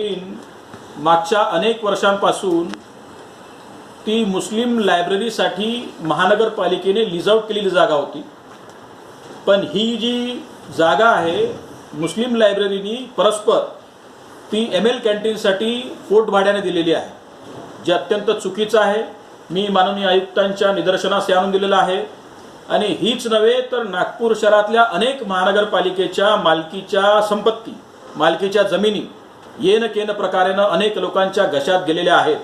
तीन मागच्या अनेक वर्षांपासून ती मुस्लिम लायब्ररीसाठी महानगरपालिकेने लिजआउट केलेली जागा होती. पण ही जी जागा आहे मुस्लिम लायब्ररीनी परस्पर ती एम एल कॅन्टीनसाठी पोट भाड्याने दिलेली आहे. जे अत्यंत चुकीचं आहे. मी माननीय आयुक्तांच्या निदर्शनास हे आणून दिलेलं आहे. आणि हीच नव्हे तर नागपूर शहरातल्या अनेक महानगरपालिकेच्या मालकीच्या संपत्ती मालकीच्या जमिनी येन केन प्रकारेनं अनेक लोकांच्या घशात गेलेल्या आहेत.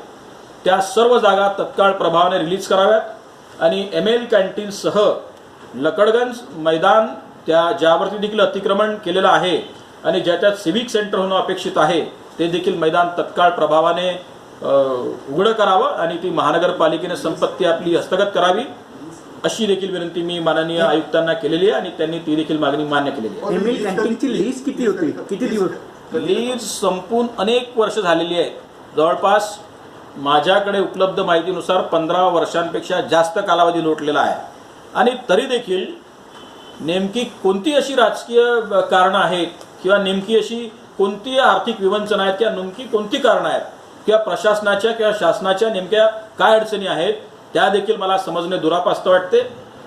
त्या सर्व जागा तत्काळ प्रभावाने रिलीज कराव्यात आणि एम एल कॅन्टीनसह लकडगंज मैदान त्या ज्यावरती देखील अतिक्रमण केलेलं आहे आणि ज्याच्यात सिव्हिक सेंटर होणं अपेक्षित आहे ते देखील मैदान तत्काळ प्रभावाने उघडं करावं आणि ती महानगरपालिकेने संपत्ती आपली हस्तगत करावी. अशी देखील विनंती मी माननीय आयुक्तांना केलेली आहे आणि त्यांनी ती देखील मागणी मान्य केलेली आहे. एम एल कॅन्टीनची लीज किती होती? किती दिवस? लीज संपून अनेक वर्ष झालेली आहे. जवळपास माझ्याकडे उपलब्ध माहितीनुसार पंधरा वर्षांपेक्षा जास्त कालावधी लोटलेला आहे. आणि तरी देखील नेमकी कोणती अशी राजकीय कारणं आहेत किंवा नेमकी अशी कोणती आर्थिक विवंचना आहेत किंवा नेमकी कोणती कारणं आहेत किंवा प्रशासनाच्या किंवा शासनाच्या नेमक्या काय अडचणी आहेत त्या देखील मला समजणे दुरापास्त वाटते.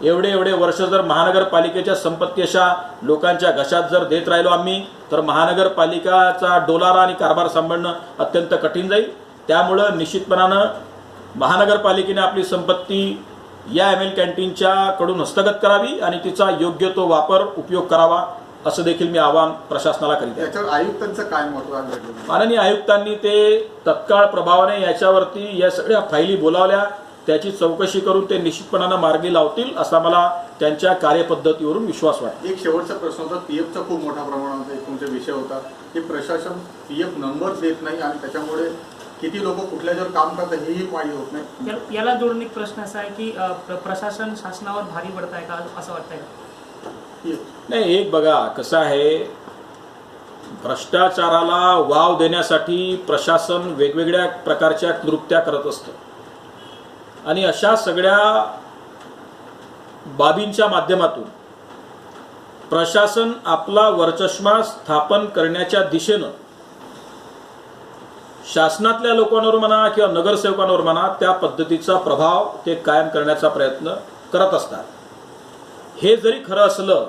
एवढे एवढे वर्ष जर महानगरपालिकेच्या संपत्ती अशा लोकांच्या घशात जर देत राहिलो आम्ही तर महानगरपालिकाचा डोलारा आणि कारभार सांभाळणं अत्यंत कठीण जाईल. त्यामुळं निश्चितपणानं महानगरपालिकेने आपली संपत्ती या एम एल कॅन्टीनच्या कडून हस्तगत करावी आणि तिचा योग्य तो वापर उपयोग करावा असं देखील मी आवाहन प्रशासनाला करीत आहे. आयुक्तांचं काय महत्त्व माननीय आयुक्तांनी ते तत्काळ प्रभावाने याच्यावरती या सगळ्या फायली बोलावल्या. त्याची चौकशी करून ते निश्चितपणानं मार्गी लावतील असा मला त्यांच्या कार्यपद्धतीवरून विश्वास वाटतो. एक शेवटचा प्रश्न होता पीएफचा खूप मोठ्या प्रमाणात एक तुमचा विषय होता. की प्रशासन पीएफ नंबर देत नाही आणि त्याच्यामुळे किती लोक कुठल्या जर काम करतात हेही माहिती होत नाही. याला जोडून एक प्रश्न असा आहे की प्रशासन शासनावर भारी पडत आहे का असं वाटतंय. नाही एक बघा कसं आहे भ्रष्टाचाराला वाव देण्यासाठी प्रशासन वेगवेगळ्या प्रकारच्या कृत्या करत असतं. आणि अशा सगळ्या बाबींच्या माध्यमातून प्रशासन आपला वर्चस्मा स्थापन करण्याच्या दिशेनं शासनातल्या लोकांवर म्हणा किंवा नगरसेवकांवर म्हणा त्या पद्धतीचा प्रभाव ते कायम करण्याचा प्रयत्न करत असतात. हे जरी खरं असलं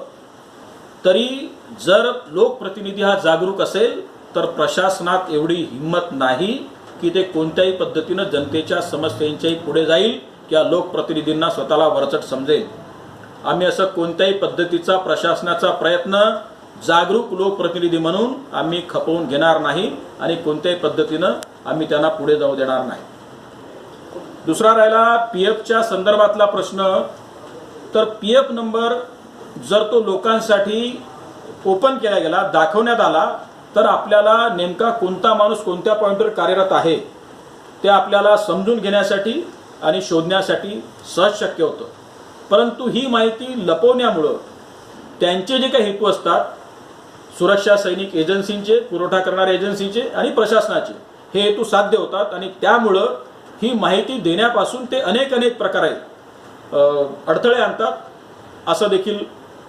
तरी जर लोकप्रतिनिधी हा जागरूक असेल तर प्रशासनात एवढी हिंमत नाही. की ते कोणत्याही पद्धतीनं जनतेच्या समस्यांच्याही पुढे जाईल किंवा लोकप्रतिनिधींना स्वतःला वरचट समजेल. आम्ही असं कोणत्याही पद्धतीचा प्रशासनाचा प्रयत्न जागरूक लोकप्रतिनिधी म्हणून आम्ही खपवून घेणार नाही आणि कोणत्याही पद्धतीनं आम्ही त्यांना पुढे जाऊ देणार नाही. दुसरा राहिला पी एफच्या संदर्भातला प्रश्न. तर पी एफ नंबर जर तो लोकांसाठी ओपन केला गेला दाखवण्यात आला तर आपल्याला नेमका कोणता माणूस कोणत्या पॉईंटवर कार्यरत आहे ते आपल्याला समजून घेण्यासाठी आणि शोधण्यासाठी सहज शक्य होतं. परंतु ही माहिती लपवण्यामुळं त्यांचे जे काही हेतू असतात सुरक्षा सैनिक एजन्सींचे पुरवठा करणाऱ्या एजन्सीचे आणि प्रशासनाचे हे हेतू साध्य होतात आणि त्यामुळं ही माहिती देण्यापासून ते अनेक अनेक प्रकारे आहेत अडथळे आणतात असं देखील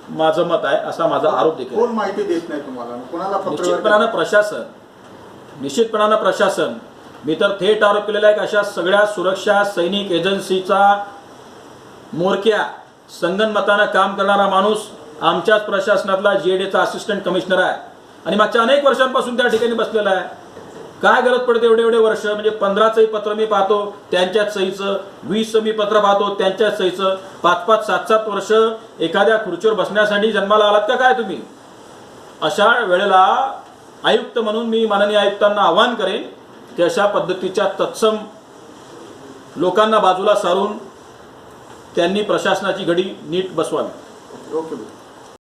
माझं मत आहे असा माझा आरोप देखील. कोण माहिती देत नाही तुम्हाला? कोणाला निश्चितपणानं प्रशासन निश्चितपणानं प्रशासन. मी तर थेट आरोप केलेला आहे की अशा सगळ्या सुरक्षा सैनिक एजन्सीचा मोरक्या संगनमतानं काम करणारा माणूस आमच्याच प्रशासनातला जीएडीचा असिस्टंट कमिशनर आहे. आणि मागच्या अनेक वर्षांपासून त्या ठिकाणी बसलेला आहे. काय गरज पडते एवढे एवढे वर्ष? म्हणजे पंधराचंही पत्र मी पाहतो त्यांच्याच सहीचं वीसचं मी पत्र पाहतो त्यांच्याच सहीचं. पाच पाच सात सात वर्ष एखाद्या खुर्चीवर बसण्यासाठी जन्माला आलात का काय तुम्ही? अशा वेळेला आयुक्त म्हणून मी माननीय आयुक्तांना आवाहन करेन की अशा पद्धतीच्या तत्सम लोकांना बाजूला सारून त्यांनी प्रशासनाची घडी नीट बसवावी. ओके.